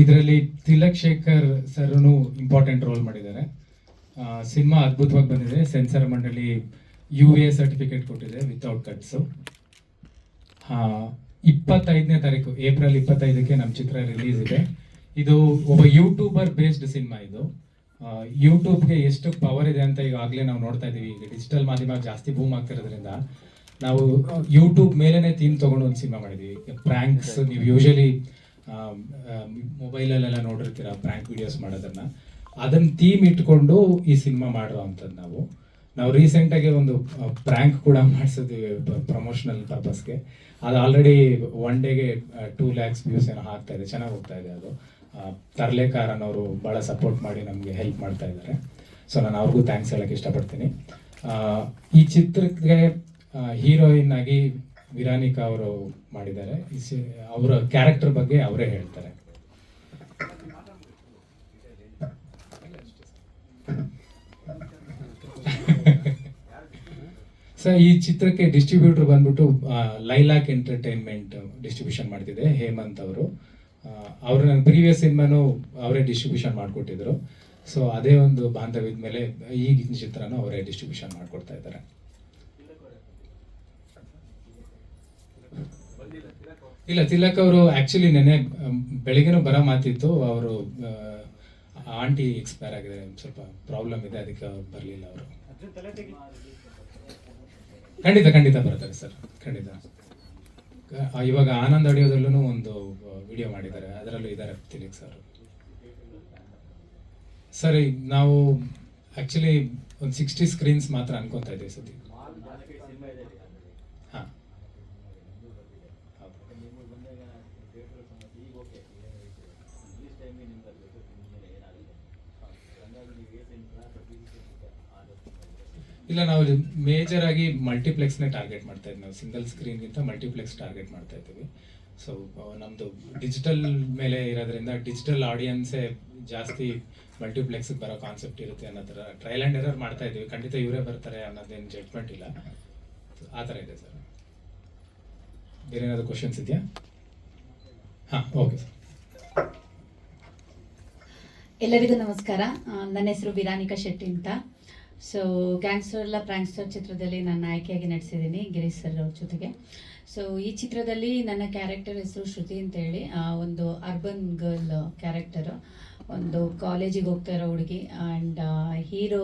ಇದರಲ್ಲಿ ತಿಲಕ್ ಶೇಖರ್ ಸರ್ನು important role ಮಾಡಿದ್ದಾರೆ. ಸಿನಿಮಾ ಅದ್ಭುತವಾಗಿ ಬಂದಿದೆ. ಸೆನ್ಸರ್ ಮಂಡಳಿ ಯು ಎ ಸರ್ಟಿಫಿಕೇಟ್ ಕೊಟ್ಟಿದೆ ವಿತೌಟ್ ಕಟ್ಸು ಇಪ್ಪತ್ತೈದನೇ ತಾರೀಕು, ಏಪ್ರಿಲ್ ಇಪ್ಪತ್ತೈದಕ್ಕೆ ನಮ್ಮ ಚಿತ್ರ ರಿಲೀಸ್ ಇದೆ. ಇದು ಒಬ್ಬ ಯೂಟ್ಯೂಬರ್ ಬೇಸ್ಡ್ ಸಿನಿಮಾ ಇದು. ಯೂಟ್ಯೂಬ್ಗೆ ಎಷ್ಟು ಪವರ್ ಇದೆ ಅಂತ ಈಗಾಗಲೇ ನಾವು ನೋಡ್ತಾ ಇದ್ದೀವಿ. ಈಗ ಡಿಜಿಟಲ್ ಮಾಧ್ಯಮ ಜಾಸ್ತಿ ಬೂಮ್ ಆಗ್ತಿರೋದ್ರಿಂದ ನಾವು ಯೂಟ್ಯೂಬ್ ಮೇಲೇ ಥೀಮ್ ತೊಗೊಂಡು ಒಂದು ಸಿನಿಮಾ ಮಾಡಿದ್ವಿ ಪ್ರ್ಯಾಂಕ್ಸ್ ನೀವು ಯೂಶಲಿ ಮೊಬೈಲಲ್ಲೆಲ್ಲ ನೋಡಿರ್ತೀರ ಪ್ರ್ಯಾಂಕ್ ವಿಡಿಯೋಸ್ ಮಾಡೋದನ್ನು? ಅದನ್ನ ಥೀಮ್ ಇಟ್ಕೊಂಡು ಈ ಸಿನಿಮಾ ಮಾಡಿರೋ ಅಂಥದ್ದು ನಾವು ನಾವು ರೀಸೆಂಟಾಗಿ ಒಂದು ಪ್ರ್ಯಾಂಕ್ ಕೂಡ ಮಾಡಿಸಿದ್ವಿ ಪ್ರಮೋಷನಲ್ ಪರ್ಪಸ್ಗೆ ಅದು ಆಲ್ರೆಡಿ ಒನ್ ಡೇಗೆ ಟೂ ಲ್ಯಾಕ್ಸ್ ವ್ಯೂಸ್ ಏನೋ ಆಗ್ತಾ ಇದೆ. ಚೆನ್ನಾಗಿ ಹೋಗ್ತಾ ಇದೆ ಅದು. ತರ್ಲೇಕಾರ್ ಅನ್ನೋರು ಭಾಳ ಸಪೋರ್ಟ್ ಮಾಡಿ ನಮಗೆ ಹೆಲ್ಪ್ ಮಾಡ್ತಾ ಇದ್ದಾರೆ. ಸೊ ನಾನು ಅವ್ರಿಗೂ ಥ್ಯಾಂಕ್ಸ್ ಹೇಳೋಕ್ಕೆ ಇಷ್ಟಪಡ್ತೀನಿ. ಈ ಚಿತ್ರಕ್ಕೆ ಹೀರೋಯಿನ್ ಆಗಿ ವಿರಾನಿಕಾ ಅವರು ಮಾಡಿದ್ದಾರೆ. ಅವರ ಕ್ಯಾರೆಕ್ಟರ್ ಬಗ್ಗೆ ಅವರೇ ಹೇಳ್ತಾರೆ. ಸರ್, ಈ ಚಿತ್ರಕ್ಕೆ ಡಿಸ್ಟ್ರಿಬ್ಯೂಟರ್ ಬಂದ್ಬಿಟ್ಟು ಲೈಲಾಕ್ ಎಂಟರ್ಟೈನ್ಮೆಂಟ್ ಡಿಸ್ಟ್ರಿಬ್ಯೂಷನ್ ಮಾಡ್ತಿದೆ, ಹೇಮಂತ್ ಅವರು. ಅವರು ನನ್ನ ಪ್ರೀವಿಯಸ್ ಸಿನಿಮಾನು ಅವರೇ ಡಿಸ್ಟ್ರಿಬ್ಯೂಷನ್ ಮಾಡಿಕೊಟ್ಟಿದ್ರು. ಸೊ ಅದೇ ಒಂದು ಬಾಂಧವ್ಯದ ಮೇಲೆ ಈಗಿನ ಚಿತ್ರನೂ ಅವರೇ ಡಿಸ್ಟ್ರಿಬ್ಯೂಷನ್ ಮಾಡಿಕೊಡ್ತಾ ಇದ್ದಾರೆ. ಇಲ್ಲ, ತಿಲಕ್ ಅವರು ಆಕ್ಚುಲಿ ನೆನೆ ಬೆಳಿಗ್ಗೆನೂ ಬರೋ ಮಾತಿತ್ತು. ಅವರು ಆಂಟಿ ಎಕ್ಸ್ಪೈರ್ ಆಗಿದೆ ಸ್ವಲ್ಪ ಪ್ರಾಬ್ಲಮ್ ಇದೆ, ಅದಕ್ಕೆ ಬರಲಿಲ್ಲ ಅವರು. ಖಂಡಿತ ಖಂಡಿತ ಬರ್ತಾರೆ ಸರ್. ಖಂಡಿತ. ಇವಾಗ ಆನಂದ್ ಆಡಿಯೋದಲ್ಲೂ ಒಂದು ವಿಡಿಯೋ ಮಾಡಿದ್ದಾರೆ. ಅದರಲ್ಲೂ ಇದ್ದಾರೆ ತಿಲಕ್ ಸರ್. ಸರಿ ನಾವು ಆಕ್ಚುಲಿ ಒಂದು ಸಿಕ್ಸ್ಟಿ ಸ್ಕ್ರೀನ್ಸ್ ಮಾತ್ರ ಅನ್ಕೊಂತಾ ಇದ್ದೀವಿ ಸತಿ. ಹಾಂ. ಇಲ್ಲ, ನಾವು ಮೇಜರ್ ಆಗಿ ಮಲ್ಟಿಪ್ಲೆಕ್ಸ್ನೇ ಟಾರ್ಗೆಟ್ ಮಾಡ್ತಾ ಇದ್ದೀವಿ. ನಾವು ಸಿಂಗಲ್ ಸ್ಕ್ರೀನ್ಗಿಂತ ಮಲ್ಟಿಪ್ಲೆಕ್ಸ್ ಟಾರ್ಗೆಟ್ ಮಾಡ್ತಾ ಇದ್ದೀವಿ. ಸೊ ನಮ್ಮದು ಡಿಜಿಟಲ್ ಮೇಲೆ ಇರೋದ್ರಿಂದ ಡಿಜಿಟಲ್ ಆಡಿಯನ್ಸೇ ಜಾಸ್ತಿ ಮಲ್ಟಿಪ್ಲೆಕ್ಸ್ಗೆ ಬರೋ ಕಾನ್ಸೆಪ್ಟ್ ಇರುತ್ತೆ ಅನ್ನೋ ಥರ ಟ್ರಯಲ್ ಆ್ಯಂಡ್ ಎರರ್ ಮಾಡ್ತಾ ಇದ್ದೀವಿ. ಖಂಡಿತ ಇವರೇ ಬರ್ತಾರೆ ಅನ್ನೋದೇನು ಜಡ್ಜ್ಮೆಂಟ್ ಇಲ್ಲ. ಆ ಥರ ಇದೆ ಸರ್. ಬೇರೆ ಏನಾದರೂ ಕ್ವಶನ್ಸ್ ಇದೆಯಾ? ಹಾಂ ಓಕೆ ಸರ್ ಎಲ್ಲರಿಗೂ ನಮಸ್ಕಾರ. ನನ್ನ ಹೆಸರು ಬಿರಾನಿಕಾ ಶೆಟ್ಟಿ ಅಂತ. ಸೊ ಗ್ಯಾಂಗ್ಸ್ಟರ್ ಎಲ್ಲ ಪ್ರಾಂಗ್ಸ್ಟರ್ ಚಿತ್ರದಲ್ಲಿ ನಾನು ಆಯ್ಕೆಯಾಗಿ ನಟಿಸಿದ್ದೀನಿ, ಗಿರೀಶ್ ಸರ್ ಅವ್ರ ಜೊತೆಗೆ. ಸೊ ಈ ಚಿತ್ರದಲ್ಲಿ ನನ್ನ ಕ್ಯಾರೆಕ್ಟರ್ ಹೆಸರು ಶ್ರುತಿ ಅಂತ ಹೇಳಿ ಒಂದು ಅರ್ಬನ್ ಗರ್ಲ್ ಕ್ಯಾರೆಕ್ಟರು ಒಂದು ಕಾಲೇಜಿಗೆ ಹೋಗ್ತಾ ಇರೋ ಹುಡುಗಿ ಆ್ಯಂಡ್ ಹೀರೋ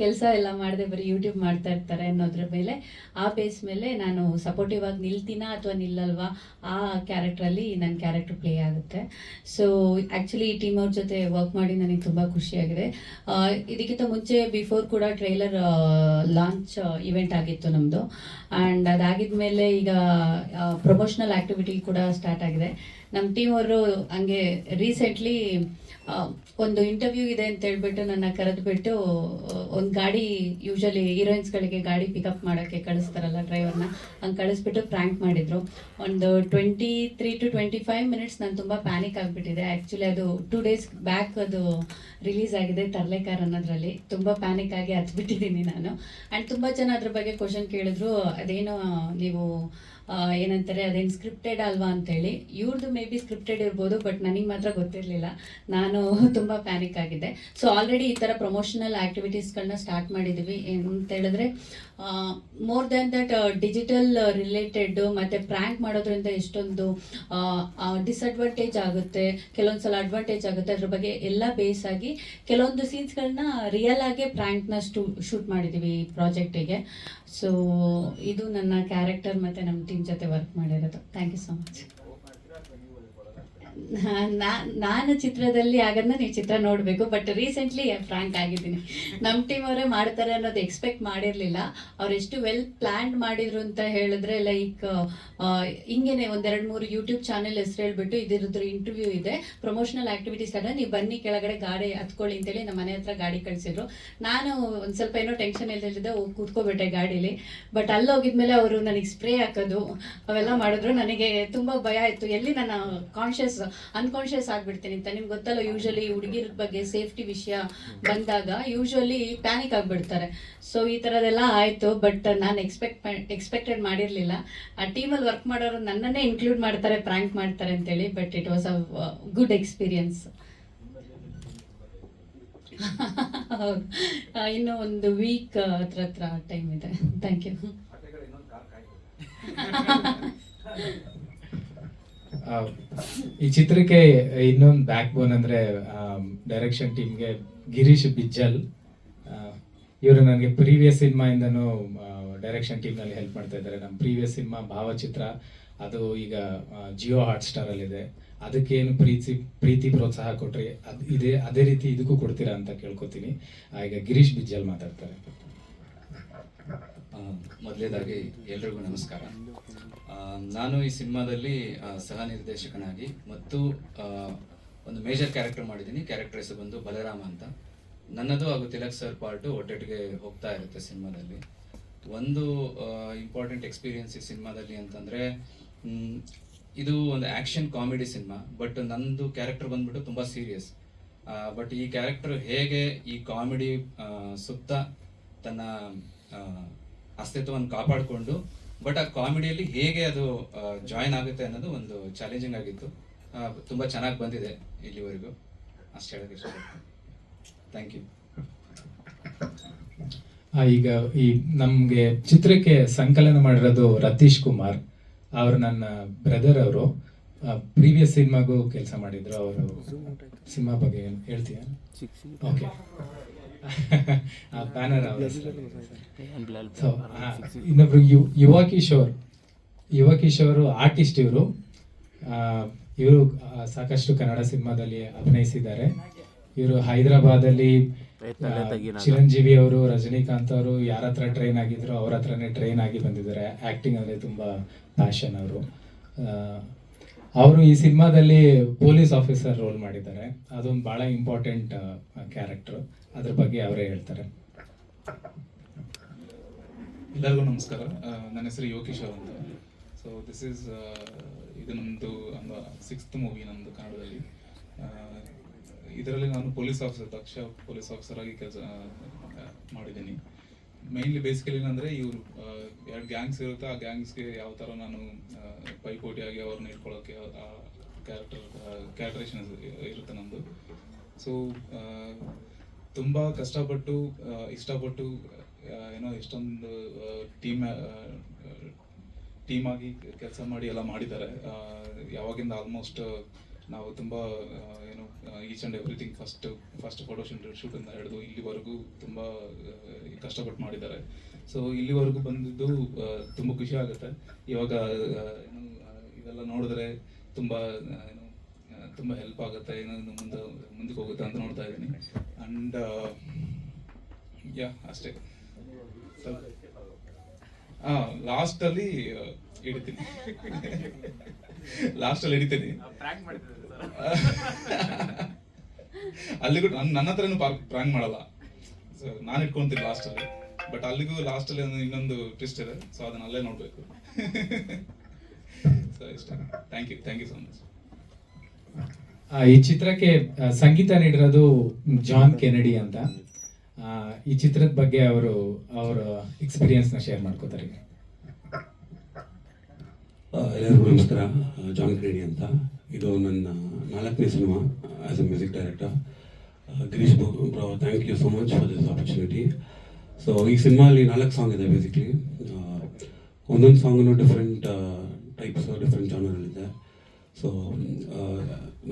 ಕೆಲಸ ಎಲ್ಲ ಮಾಡದೆ ಬರೀ ಯೂಟ್ಯೂಬ್ ಮಾಡ್ತಾ ಇರ್ತಾರೆ ಅನ್ನೋದ್ರ ಮೇಲೆ, ಆ ಬೇಸ್ ಮೇಲೆ ನಾನು ಸಪೋರ್ಟಿವ್ ಆಗಿ ನಿಲ್ತೀನಾ ಅಥವಾ ನಿಲ್ಲಲ್ವಾ, ಆ ಕ್ಯಾರೆಕ್ಟ್ರಲ್ಲಿ ನನ್ನ ಕ್ಯಾರೆಕ್ಟರ್ ಪ್ಲೇ ಆಗುತ್ತೆ. ಸೊ ಆ್ಯಕ್ಚುಲಿ ಈ ಟೀಮ್ ಅವ್ರ ಜೊತೆ ವರ್ಕ್ ಮಾಡಿ ನನಗೆ ತುಂಬ ಖುಷಿಯಾಗಿದೆ. ಇದಕ್ಕಿಂತ ಮುಂಚೆ ಬಿಫೋರ್ ಕೂಡ ಟ್ರೈಲರ್ ಲಾಂಚ್ ಇವೆಂಟ್ ಆಗಿತ್ತು ನಮ್ಮದು ಆ್ಯಂಡ್ ಅದಾಗಿದ್ಮೇಲೆ ಈಗ ಪ್ರಮೋಷನಲ್ ಆ್ಯಕ್ಟಿವಿಟಿ ಕೂಡ ಸ್ಟಾರ್ಟ್ ಆಗಿದೆ. ನಮ್ಮ ಟೀಮ್ ಅವರು ಹಂಗೆ ರೀಸೆಂಟ್ಲಿ ಒಂದು ಇಂಟರ್ವ್ಯೂ ಇದೆ ಅಂತ ಹೇಳ್ಬಿಟ್ಟು ನನ್ನ ಕರೆದ್ಬಿಟ್ಟು, ಒಂದು ಗಾಡಿ ಯೂಶಲಿ ಹೀರೋಯಿನ್ಸ್ಗಳಿಗೆ ಗಾಡಿ ಪಿಕಪ್ ಮಾಡೋಕ್ಕೆ ಕಳಿಸ್ತಾರಲ್ಲ ಡ್ರೈವರ್ನ ಹಂಗೆ ಕಳಿಸ್ಬಿಟ್ಟು ಪ್ರ್ಯಾಂಕ್ ಮಾಡಿದ್ರು. ಒಂದು twenty three to twenty five minutes ನಾನು ತುಂಬ ಪ್ಯಾನಿಕ್ ಆಗಿಬಿಟ್ಟಿದೆ. ಆ್ಯಕ್ಚುಲಿ ಅದು ಟೂ ಡೇಸ್ ಬ್ಯಾಕ್ ಅದು ರಿಲೀಸ್ ಆಗಿದೆ ತರ್ಲೆಕಾರ್ ಅನ್ನೋದ್ರಲ್ಲಿ. ತುಂಬ ಪ್ಯಾನಿಕ್ ಆಗಿ ಹತ್ಬಿಟ್ಟಿದ್ದೀನಿ ನಾನು. ಆ್ಯಂಡ್ ತುಂಬ ಜನ ಅದ್ರ ಬಗ್ಗೆ ಕ್ವಶನ್ ಕೇಳಿದ್ರು. ಅದೇನೋ ನೀವು ಏನಂತಾರೆ, ಅದೇನು ಸ್ಕ್ರಿಪ್ಟೆಡ್ ಅಲ್ವಾ ಅಂತೇಳಿ. ಇವ್ರದ್ದು ಮೇ ಬಿ ಸ್ಕ್ರಿಪ್ಟೆಡ್ ಇರ್ಬೋದು ಬಟ್ ನನಗೆ ಮಾತ್ರ ಗೊತ್ತಿರಲಿಲ್ಲ. ನಾನು ತುಂಬ ಪ್ಯಾನಿಕ್ ಆಗಿದ್ದೆ. ಸೊ ಆಲ್ರೆಡಿ ಈ ಥರ ಪ್ರಮೋಷನಲ್ ಆ್ಯಕ್ಟಿವಿಟೀಸ್ಗಳನ್ನ ಸ್ಟಾರ್ಟ್ ಮಾಡಿದ್ದೀವಿ ಅಂತ ಹೇಳಿದ್ರೆ more than that digital related ಮತ್ತು ಪ್ರ್ಯಾಂಕ್ ಮಾಡೋದ್ರಿಂದ ಎಷ್ಟೊಂದು ಡಿಸ್ಅಡ್ವಾಂಟೇಜ್ ಆಗುತ್ತೆ. ಕೆಲವೊಂದು ಸಲ ಅಡ್ವಾಂಟೇಜ್ ಆಗುತ್ತೆ. ಅದ್ರ ಬಗ್ಗೆ ಎಲ್ಲ ಬೇಸ್ ಆಗಿ ಕೆಲವೊಂದು ಸೀನ್ಸ್ಗಳನ್ನ ರಿಯಲ್ ಆಗಿ ಪ್ರ್ಯಾಂಕ್ನ ಶೂಟ್ ಮಾಡಿದ್ದೀವಿ ಈ ಪ್ರಾಜೆಕ್ಟಿಗೆ ಸೊ ಇದು ನನ್ನ ಕ್ಯಾರೆಕ್ಟರ್ ಮತ್ತು ನಮ್ಮ ಟೀಮ್ ಜೊತೆ ವರ್ಕ್ ಮಾಡಿರೋದು. ಥ್ಯಾಂಕ್ ಯು ಸೊ ಮಚ್ ನಾನು ಚಿತ್ರದಲ್ಲಿ ಆಗನ್ನ ನೀವು ಚಿತ್ರ ನೋಡಬೇಕು ಬಟ್ ರೀಸೆಂಟ್ಲಿ ಫ್ರಾಂಕ್ ಆಗಿದ್ದೀನಿ. ನಮ್ಮ ಟೀಮ್ ಅವರೇ ಮಾಡ್ತಾರೆ ಅನ್ನೋದು ಎಕ್ಸ್ಪೆಕ್ಟ್ ಮಾಡಿರಲಿಲ್ಲ. ಅವ್ರು ಎಷ್ಟು ವೆಲ್ ಪ್ಲ್ಯಾನ್ ಮಾಡಿದ್ರು ಅಂತ ಹೇಳಿದ್ರೆ ಲೈಕ್ ಹಿಂಗೇನೆ ಒಂದೆರಡು ಮೂರು ಯೂಟ್ಯೂಬ್ ಚಾನೆಲ್ ಹೆಸರು ಹೇಳ್ಬಿಟ್ಟು ಇದ್ರದ್ದು ಇಂಟರ್ವ್ಯೂ ಇದೆ. ಪ್ರಮೋಷನಲ್ ಆಕ್ಟಿವಿಟೀಸ್ ಅನ್ನ ನೀವು ಬನ್ನಿ ಕೆಳಗಡೆ ಗಾಡಿ ಹತ್ಕೊಳ್ಳಿ ಅಂತೇಳಿ ನಮ್ಮ ಮನೆ ಹತ್ರ ಗಾಡಿ ಕಳಿಸಿದ್ರು. ನಾನು ಒಂದು ಸ್ವಲ್ಪ ಏನೋ ಟೆನ್ಷನ್ ಇಲ್ಲದಿದ್ದೆ ಹೋಗಿ ಕೂತ್ಕೋಬಿಟ್ಟೆ ಗಾಡೀಲಿ. ಬಟ್ ಅಲ್ಲಿ ಹೋಗಿದ್ಮೇಲೆ ಅವರು ನನಗೆ ಸ್ಪ್ರೇ ಹಾಕೋದು, ಅವೆಲ್ಲ ಮಾಡಿದ್ರು. ನನಗೆ ತುಂಬ ಭಯ ಆಯ್ತು. ಎಲ್ಲಿ ನನ್ನ ಕಾನ್ಷಿಯಸ್ ಅನ್ಕಾನ್ಶಿಯಸ್ ಆಗ್ಬಿಡ್ತೀನಿ ಅಂತ. ನಿಮ್ಗೆ ಗೊತ್ತಲ್ಲ ಯೂಶಲಿ ಹುಡುಗಿರ ಬಗ್ಗೆ ಸೇಫ್ಟಿ ವಿಷಯ ಬಂದಾಗ ಯೂಶಲಿ ಪ್ಯಾನಿಕ್ ಆಗ್ಬಿಡ್ತಾರೆ. ಸೊ ಈ ಥರದೆಲ್ಲ ಆಯಿತು ಬಟ್ ನಾನು ಎಕ್ಸ್ಪೆಕ್ಟ್ ಎಕ್ಸ್ಪೆಕ್ಟೆಡ್ ಮಾಡಿರಲಿಲ್ಲ. ಆ ಟೀಮಲ್ಲಿ ವರ್ಕ್ ಮಾಡೋರು ನನ್ನನ್ನೇ ಇನ್ಕ್ಲೂಡ್ ಮಾಡ್ತಾರೆ ಪ್ರ್ಯಾಂಕ್ ಮಾಡ್ತಾರೆ ಅಂತೇಳಿ but it was a good experience ಹೌದು. ಇನ್ನು ಒಂದು ವೀಕ್ ಹತ್ರ ಹತ್ರ ಟೈಮ್ ಇದೆ. ಥ್ಯಾಂಕ್ ಯು ಈ ಚಿತ್ರಕ್ಕೆ ಇನ್ನೊಂದು ಬ್ಯಾಕ್ ಬೋನ್ ಅಂದ್ರೆ ಡೈರೆಕ್ಷನ್ ಟೀಮ್ಗೆ ಗಿರೀಶ್ ಬಿಜ್ಜಲ್. ಇವರು ನನಗೆ ಪ್ರೀವಿಯಸ್ ಸಿನಿಮಾಯಿಂದನೂ ಡೈರೆಕ್ಷನ್ ಟೀಮ್ನಲ್ಲಿ ಹೆಲ್ಪ್ ಮಾಡ್ತಾ ಇದ್ದಾರೆ. ನಮ್ಮ ಪ್ರೀವಿಯಸ್ ಸಿನಿಮಾ ಭಾವಚಿತ್ರ. ಅದು ಈಗ ಜಿಯೋ ಹಾಟ್ ಸ್ಟಾರಲ್ಲಿದೆ ಅದಕ್ಕೇನು ಪ್ರೀತಿ ಪ್ರೀತಿ ಪ್ರೋತ್ಸಾಹ ಕೊಟ್ರಿ. ಅದು ಇದೇ, ಅದೇ ರೀತಿ ಇದಕ್ಕೂ ಕೊಡ್ತೀರಾ ಅಂತ ಕೇಳ್ಕೊತೀನಿ. ಈಗ ಗಿರೀಶ್ ಬಿಜ್ಜಲ್ ಮಾತಾಡ್ತಾರೆ. ಮೊದಲೇದಾಗಿ ಎಲ್ರಿಗೂ ನಮಸ್ಕಾರ. ನಾನು ಈ ಸಿನಿಮಾದಲ್ಲಿ ಸಹ ನಿರ್ದೇಶಕನಾಗಿ ಮತ್ತು ಒಂದು ಮೇಜರ್ ಕ್ಯಾರೆಕ್ಟರ್ ಮಾಡಿದ್ದೀನಿ. ಕ್ಯಾರೆಕ್ಟರ್ ಹೆಸರು ಬಂದು ಬಲರಾಮ ಅಂತ. ನನ್ನದು ಹಾಗೂ ತಿಲಕ್ ಸರ್ ಪಾರ್ಟು ಒಟ್ಟೊಟ್ಟಿಗೆ ಹೋಗ್ತಾ ಇರುತ್ತೆ ಸಿನಿಮಾದಲ್ಲಿ. ಒಂದು ಇಂಪಾರ್ಟೆಂಟ್ ಎಕ್ಸ್ಪೀರಿಯನ್ಸ್ ಈ ಸಿನಿಮಾದಲ್ಲಿ ಅಂತಂದರೆ ಇದು ಒಂದು ಆ್ಯಕ್ಷನ್ ಕಾಮಿಡಿ ಸಿನಿಮಾ ಬಟ್ ನಂದು ಕ್ಯಾರೆಕ್ಟರ್ ಬಂದ್ಬಿಟ್ಟು ತುಂಬ ಸೀರಿಯಸ್ ಬಟ್ ಈ ಕ್ಯಾರೆಕ್ಟರ್ ಹೇಗೆ ಈ ಕಾಮಿಡಿ ಸುತ್ತ ತನ್ನ ಅಸ್ತಿತ್ವವನ್ನು ಕಾಪಾಡಿಕೊಂಡು ಬಟ್ ಆ ಕಾಮಿಡಿಯಲ್ಲಿ ಹೇಗೆ ಅದು ಜಾಯಿನ್ ಆಗುತ್ತೆ ಅನ್ನೋದು ಒಂದು ಚಾಲೆಂಜಿಂಗ್ ಆಗಿತ್ತು. ತುಂಬ ಚೆನ್ನಾಗಿ ಬಂದಿದೆ ಇಲ್ಲಿವರೆಗೂ. ಅಷ್ಟು ಹೇಳೋಕ್ಕೆ ಇಷ್ಟಪಡ್ತೀನಿ. ಥ್ಯಾಂಕ್ ಯು ಆ, ಈಗ ಈ ನಮಗೆ ಚಿತ್ರಕ್ಕೆ ಸಂಕಲನ ಮಾಡಿರೋದು ರತೀಶ್ ಕುಮಾರ್. ಅವರು ನನ್ನ ಬ್ರದರ್ ಅವರು. ಪ್ರೀವಿಯಸ್ ಸಿನಿಮಾಗೂ ಕೆಲಸ ಮಾಡಿದ್ರು. ಅವರು ಸಿನಿಮಾ ಬಗ್ಗೆ ಹೇಳ್ತೀಯ? ಹೇಳ್ತೀಯಾ ಓಕೆ ಬ್ಯಾನರ್ ಸೊ ಇನ್ನೊಬ್ರು ಯು ಯುವ ಕಿಶೋರ್ ಯುವ ಕಿಶೋರ್ ಆರ್ಟಿಸ್ಟ್ ಇವರು. ಇವರು ಸಾಕಷ್ಟು ಕನ್ನಡ ಸಿನಿಮಾದಲ್ಲಿ ಅಭಿನಯಿಸಿದ್ದಾರೆ. ಇವರು ಹೈದರಾಬಾದಲ್ಲಿ ಅಲ್ಲಿ ಚಿರಂಜೀವಿ ಅವರು ರಜನಿಕಾಂತ್ ಅವರು ಯಾರ ಹತ್ರ ಟ್ರೈನ್ ಆಗಿದ್ರು ಅವ್ರ ಹತ್ರನೇ ಟ್ರೈನ್ ಆಗಿ ಬಂದಿದ್ದಾರೆ. ಆಕ್ಟಿಂಗ್ ಅಂದ್ರೆ ತುಂಬಾ ಪ್ಯಾಷನ್ ಅವರು. ಅವರು ಈ ಸಿನಿಮಾದಲ್ಲಿ ಪೊಲೀಸ್ ಆಫೀಸರ್ ರೋಲ್ ಮಾಡಿದ್ದಾರೆ. ಅದೊಂದು ಬಹಳ ಇಂಪಾರ್ಟೆಂಟ್ ಕ್ಯಾರೆಕ್ಟರ್. ಅದ್ರ ಬಗ್ಗೆ ಅವರೇ ಹೇಳ್ತಾರೆ. ಎಲ್ಲರಿಗೂ ನಮಸ್ಕಾರ. ನನ್ನ ಹೆಸರು ಯೋಗೇಶ್ವರ್ ಅಂತ. ಸೊ ದಿಸ್ ಈಸ್ ಇದು ನಮ್ಮದು ಒಂದು ಸಿಕ್ಸ್ತ್ ಮೂವಿ ನಮ್ಮದು ಕನ್ನಡದಲ್ಲಿ. ಇದರಲ್ಲಿ ನಾನು ಪೊಲೀಸ್ ಆಫೀಸರ್, ದಕ್ಷ ಪೊಲೀಸ್ ಆಫೀಸರ್ ಆಗಿ ಕೆಲಸ ಮಾಡಿದ್ದೀನಿ. ಮೈನ್ಲಿ ಬೇಸಿಕಲಿ ಏನಂದ್ರೆ ಇವರು ಎರಡು ಗ್ಯಾಂಗ್ಸ್ ಇರುತ್ತೆ, ಆ ಗ್ಯಾಂಗ್ಸ್ಗೆ ಯಾವ ಥರ ನಾನು ಪೈಪೋಟಿ ಪೈಪೋಟಿಯಾಗಿ ಅವ್ರನ್ನ ಇಟ್ಕೊಳ್ಳೋಕ್ಕೆ ಕ್ಯಾರೆಕ್ಟರ್ ಕ್ಯಾರೆಕ್ಟರೇಷನ್ ಇರುತ್ತೆ ನಮ್ಮದು ಸೊ ತುಂಬ ಕಷ್ಟಪಟ್ಟು ಇಷ್ಟಪಟ್ಟು ಏನೋ ಎಷ್ಟೊಂದು ಟೀಮ್ ಟೀಮ್ ಆಗಿ ಕೆಲಸ ಮಾಡಿ ಎಲ್ಲ ಮಾಡಿದ್ದಾರೆ. ಯಾವಾಗಿಂದ ಆಲ್ಮೋಸ್ಟ್ ನಾವು ತುಂಬ ಏನು each and everything first first photo ಶೂಟಿಂದ ಹಿಡಿದು ಇಲ್ಲಿವರೆಗೂ ತುಂಬ ಕಷ್ಟಪಟ್ಟು ಮಾಡಿದ್ದಾರೆ. ಸೊ ಇಲ್ಲಿವರೆಗೂ ಬಂದಿದ್ದು ತುಂಬ ಖುಷಿ ಆಗುತ್ತೆ. ಇವಾಗ ಏನು ಆ, ಇದೆಲ್ಲ ನೋಡಿದ್ರೆ ತುಂಬ ಏನು ತುಂಬ ಹೆಲ್ಪ್ ಆಗುತ್ತೆ ಏನೋ ಮುಂದೆ ಮುಂದಕ್ಕೆ ಹೋಗುತ್ತೆ ಅಂತ ನೋಡ್ತಾ ಇದ್ದೀನಿ. ಆ್ಯಂಡ್ ಯಾ ಅಷ್ಟೇ. ಹಾಂ ಲಾಸ್ಟಲ್ಲಿ ಹಿಡಿತೀನಿ. ಲಾಸ್ಟಲ್ಲಿ ಹಿಡಿತೀನಿ. ಅಲ್ಲಿಗೂ ನನ್ನ ನನ್ನ ಹತ್ರನೂ ಪ್ರಾಂಗ್ ಮಾಡಲ್ಲ. ಸೊ ನಾನು ಇಟ್ಕೊಂತೀನಿ ಲಾಸ್ಟಲ್ಲಿ ಬಟ್ ಅಲ್ಲಿಗೂ ಲಾಸ್ಟಲ್ಲಿ ಒಂದು ಇನ್ನೊಂದು ಟ್ವಿಸ್ಟ್ ಇದೆ. ಸೊ ಅದನ್ನ ಅಲ್ಲೇ ನೋಡಬೇಕು. ಸೊ ಇಷ್ಟ. Thank you thank you so much ಆ, ಈ ಚಿತ್ರಕ್ಕೆ ಸಂಗೀತ ನೀಡಿರೋದು ಜಾನ್ ಕೆನಡಿ ಅಂತ. ಆ, ಈ ಚಿತ್ರದ ಬಗ್ಗೆ ಅವರು ಅವರ ಎಕ್ಸ್ಪೀರಿಯನ್ಸ್ನ ಶೇರ್ ಮಾಡ್ಕೋತಾರೆ ಎಲ್ಲರಿಗೂ ನಮಸ್ಕಾರ. ಜಾನ್ ಕೆನಡಿ ಅಂತ. ಇದು ನನ್ನ ನಾಲ್ಕನೇ cinema as a music director Girish bro thank you so much for this opportunity so ಈ ಸಿನಿಮಾಲಿ ನಾಲ್ಕು ಸಾಂಗ್ ಇದೆ ಬೇಸಿಕ್ಲಿ ಒಂದೊಂದು ಸಾಂಗನ್ನು ಡಿಫ್ರೆಂಟ್ ಟೈಪ್ಸ್ ಡಿಫ್ರೆಂಟ್ ಜಾನರಲ್ಲಿದೆ ಸೊ